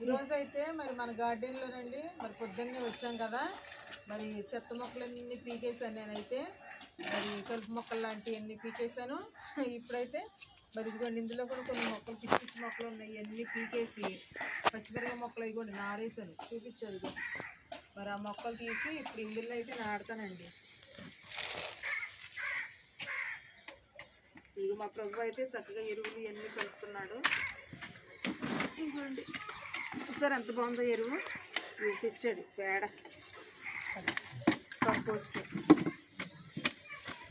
ఈరోజు అయితే మరి మన గార్డెన్లోనండి మరి పొద్దున్నే వచ్చాం కదా. మరి చెత్త మొక్కలన్నీ పీకేసాను నేనైతే. మరి కలుపు మొక్కలు లాంటివన్నీ పీకేసాను ఇప్పుడైతే మరి ఇదిగోండి ఇందులో కూడా కొన్ని మొక్కలు పిచ్చి పిచ్చి మొక్కలు ఉన్నాయి. అన్నీ పీకేసి పచ్చిమిరపకాయ మొక్కలు ఇవ్వండి నారేసాను చూపించారు మరి ఆ మొక్కలు తీసి ఇప్పుడు ఇందులో అయితే నాడతానండి ఇదిగో మా ప్రభు అయితే చక్కగా ఎరువులు ఇవన్నీ కలుపుతున్నాడు. ఇదిగోండి. చూసారు ఎంత బాగుందో ఎరువు? ఇది తెచ్చాడు పేడ. కంపోస్ట్.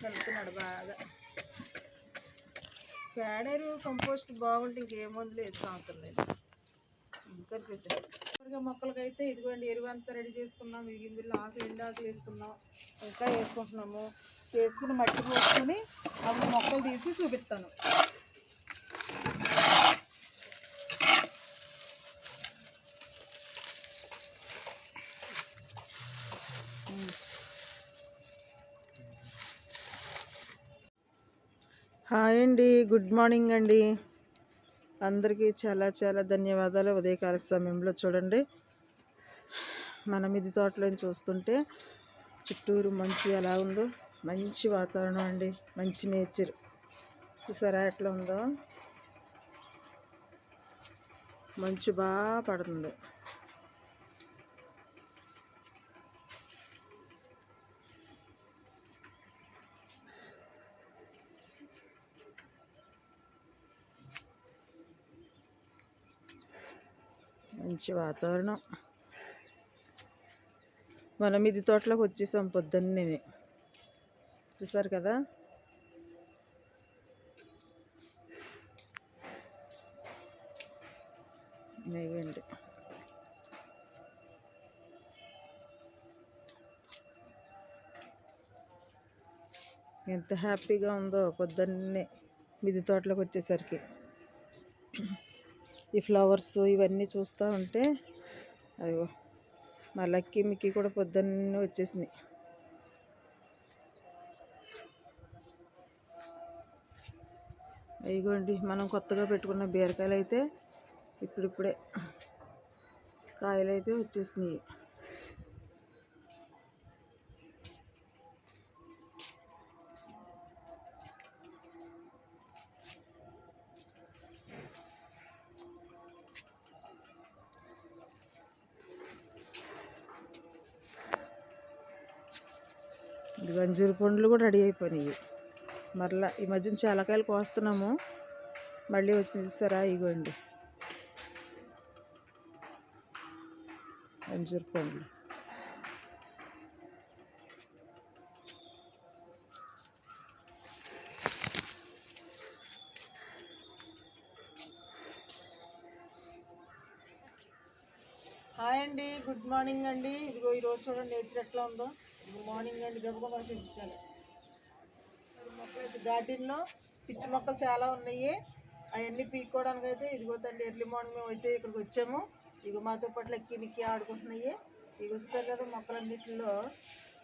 కలుపుతున్నాడు బాగా. పేడ ఎరువు కంపోస్ట్ బాగుంటే ఇంకేం మందులు వేస్తాం అవసరం లేదు. కనిపిస్తుంది త్వరగా మొక్కలకైతే ఇదిగోండి ఎరువు అంతా రెడీ చేసుకున్నాం. ఈ గింజల్లో ఆకు ఎండు వేసుకున్నాం. ఇంకా వేసుకుంటున్నాము. వేసుకుని మట్టి పోసుకొని అవి మొక్కలు తీసి చూపిస్తాను. హాయ్ అండి గుడ్ మార్నింగ్ అండి. అందరికీ చాలా చాలా ధన్యవాదాలు. ఉదయకాల సమయంలో చూడండి. మన మిది తోటలో చూస్తుంటే చుట్టూరు మంచు ఎలా ఉందో మంచి వాతావరణం అండి మంచి నేచర్. చూసారా ఎట్లా ఉందో? మంచు బాగా పడుతుంది. మంచి వాతావరణం. మనం ఇది తోటలోకి వచ్చేసాం పొద్దున్నే చూసారు కదా? నెయ్యండి ఎంత హ్యాపీగా ఉందో పొద్దున్నే మిది తోటలోకి వచ్చేసరికి. ఈ ఫ్లవర్స్ ఇవన్నీ చూస్తూ ఉంటే అదిగో మా లక్కీ మిక్కీ కూడా పొద్దున్నే వచ్చేసినాయి. ఇదిగోండి మనం కొత్తగా పెట్టుకున్న బీరకాయలు అయితే ఇప్పుడిప్పుడే కాయలు అయితే వచ్చేసినాయి. ఇది గంజూరు పండ్లు కూడా రెడీ అయిపోయినాయి. మరలా ఈ మధ్యన చాలా కాయలు కోస్తున్నాము. మళ్ళీ వచ్చి చూస్తారా ఇగోండి. అంజూరు పండ్లు. హాయ్ అండి గుడ్ మార్నింగ్ అండి. ఇదిగో ఈరోజు చూడండి నేచర్ ఎట్లా ఉందో. మార్నింగ్ అండి గబగబా చూపించాలి మొక్కలైతే గార్డెన్లో పిచ్చి మొక్కలు చాలా ఉన్నాయి. అవన్నీ పీక్కోవడానికి అయితే ఇదిగో తండ్రి ఎర్లీ మార్నింగ్ మేము అయితే ఇక్కడికి వచ్చాము. ఇక మాతో పాటు ఎక్కి మిక్కి ఆడుకుంటున్నాయి. ఇక వచ్చారు కదా మొక్కలన్నిటిలో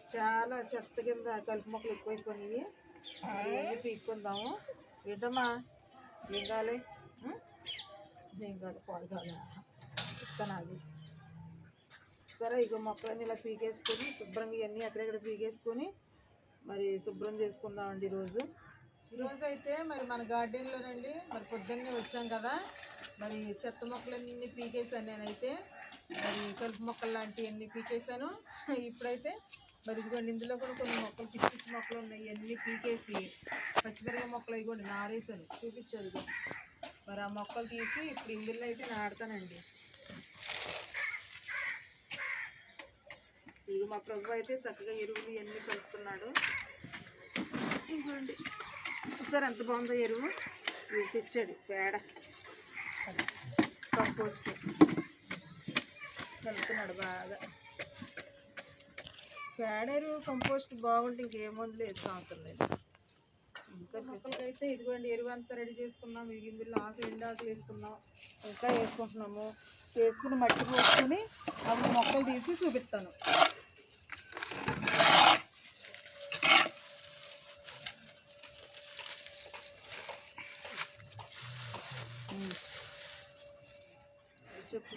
చాలా చెత్త కింద కలుపు మొక్కలు ఎక్కువైపోయినాయి అవన్నీ పీక్కుందాము. ఏంటమ్మా? ఏం కావాలి? ఏం కావాలి పాలు కావాలి? ఇస్తాను అది సరే ఇక మొక్కలన్నీ ఇలా పీకేసుకొని శుభ్రంగా ఇవన్నీ అక్కడెక్కడ పీకేసుకొని మరి శుభ్రం చేసుకుందామండి ఈరోజు. ఈరోజు అయితే మరి మన గార్డెన్లోనండి మరి పొద్దున్నే వచ్చాం కదా మరి చెత్త మొక్కలన్నీ పీకేసాను నేనైతే. మరి కలుపు మొక్కలు లాంటివి అన్నీ పీకేసాను ఇప్పుడైతే మరి ఇదిగోండి ఇందులో కూడా కొన్ని మొక్కలు పిచ్చి పిచ్చి మొక్కలు ఉన్నాయి. అన్నీ పీకేసి పచ్చిమిరపకాయ మొక్కలు ఇవ్వండి నారేసాను చూపించారు మరి ఆ మొక్కలు తీసి ఇప్పుడు ఇందులో అయితే నాడతానండి ఇక మా ప్రభు అయితే చక్కగా ఎరువులు ఇవన్నీ కలుపుతున్నాడు. ఇవ్వండి చూసారు ఎంత బాగుందో ఎరువు? ఇది తెచ్చాడు పేడ. కంపోస్ట్. కలుపుతున్నాడు బాగా. పేడ ఎరువు కంపోస్ట్ బాగుంటే ఇంకే మందులు వేస్తాం అవసరం లేదు ఇంకా మొక్కలకైతే ఇదిగోండి ఎరువు అంతా రెడీ చేసుకున్నాం. ఇది ఇందులో ఆకులు ఎండు ఆకులు వేసుకున్నాం. ఇంకా వేసుకుంటున్నాము. వేసుకుని మట్టి పోసుకొని అవి మొక్కలు తీసి చూపిస్తాను. చెప్పు.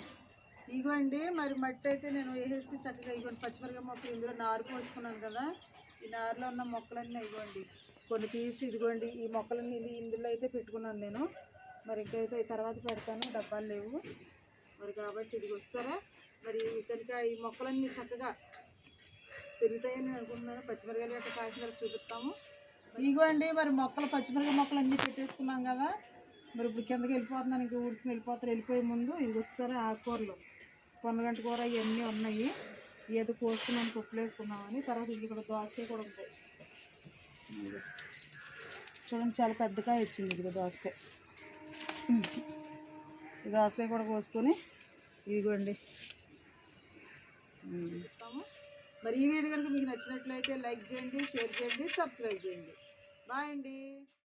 ఇగో అండి మరి మట్టి అయితే నేను వేసేసి చక్కగా ఇగోండి పచ్చిమిరపకాయ మొక్కలు ఇందులో నారు పోసుకున్నాను కదా ఈ నారులో ఉన్న మొక్కలన్నీ ఇగోండి. కొన్ని తీసి ఇదిగోండి ఈ మొక్కలన్నీ ఇది ఇందులో అయితే పెట్టుకున్నాను నేను. మరి ఇంకైతే తర్వాత పెడతాను డబ్బాలు లేవు. మరి కాబట్టి ఇది వస్తారా మరి కనుక ఈ మొక్కలన్నీ చక్కగా పెరుగుతాయని అనుకుంటున్నాను. పచ్చిమిరకాయలు గట్ట కాసిన తర్వాత చూపిస్తాము. ఇగో అండి మరి మొక్కలు పచ్చిమిరకాయ మొక్కలు అన్నీ పెట్టేసుకున్నాం కదా మరి ఇప్పుడు కిందకి వెళ్ళిపోతున్నాను ఇంక ఊడ్చుకుని వెళ్ళిపోతారు. వెళ్ళిపోయే ముందు ఇది వచ్చేసరి ఆకుకూరలు పొన్నగంట కూర ఇవన్నీ ఉన్నాయి. ఏదో కోసుకున్నాను పప్పులు వేసుకున్నామని తర్వాత ఇది ఇక్కడ దోసకాయ కూడా ఉంది. చూడండి చాలా పెద్దగా వచ్చింది ఇది దోసకాయ. ఈ దోసకాయ కూడా కోసుకొని ఇదిగోండి. మరి ఈ వీడియో కనుక మీకు నచ్చినట్లయితే లైక్ చేయండి షేర్ చేయండి సబ్స్క్రైబ్ చేయండి. బాయ్ అండి.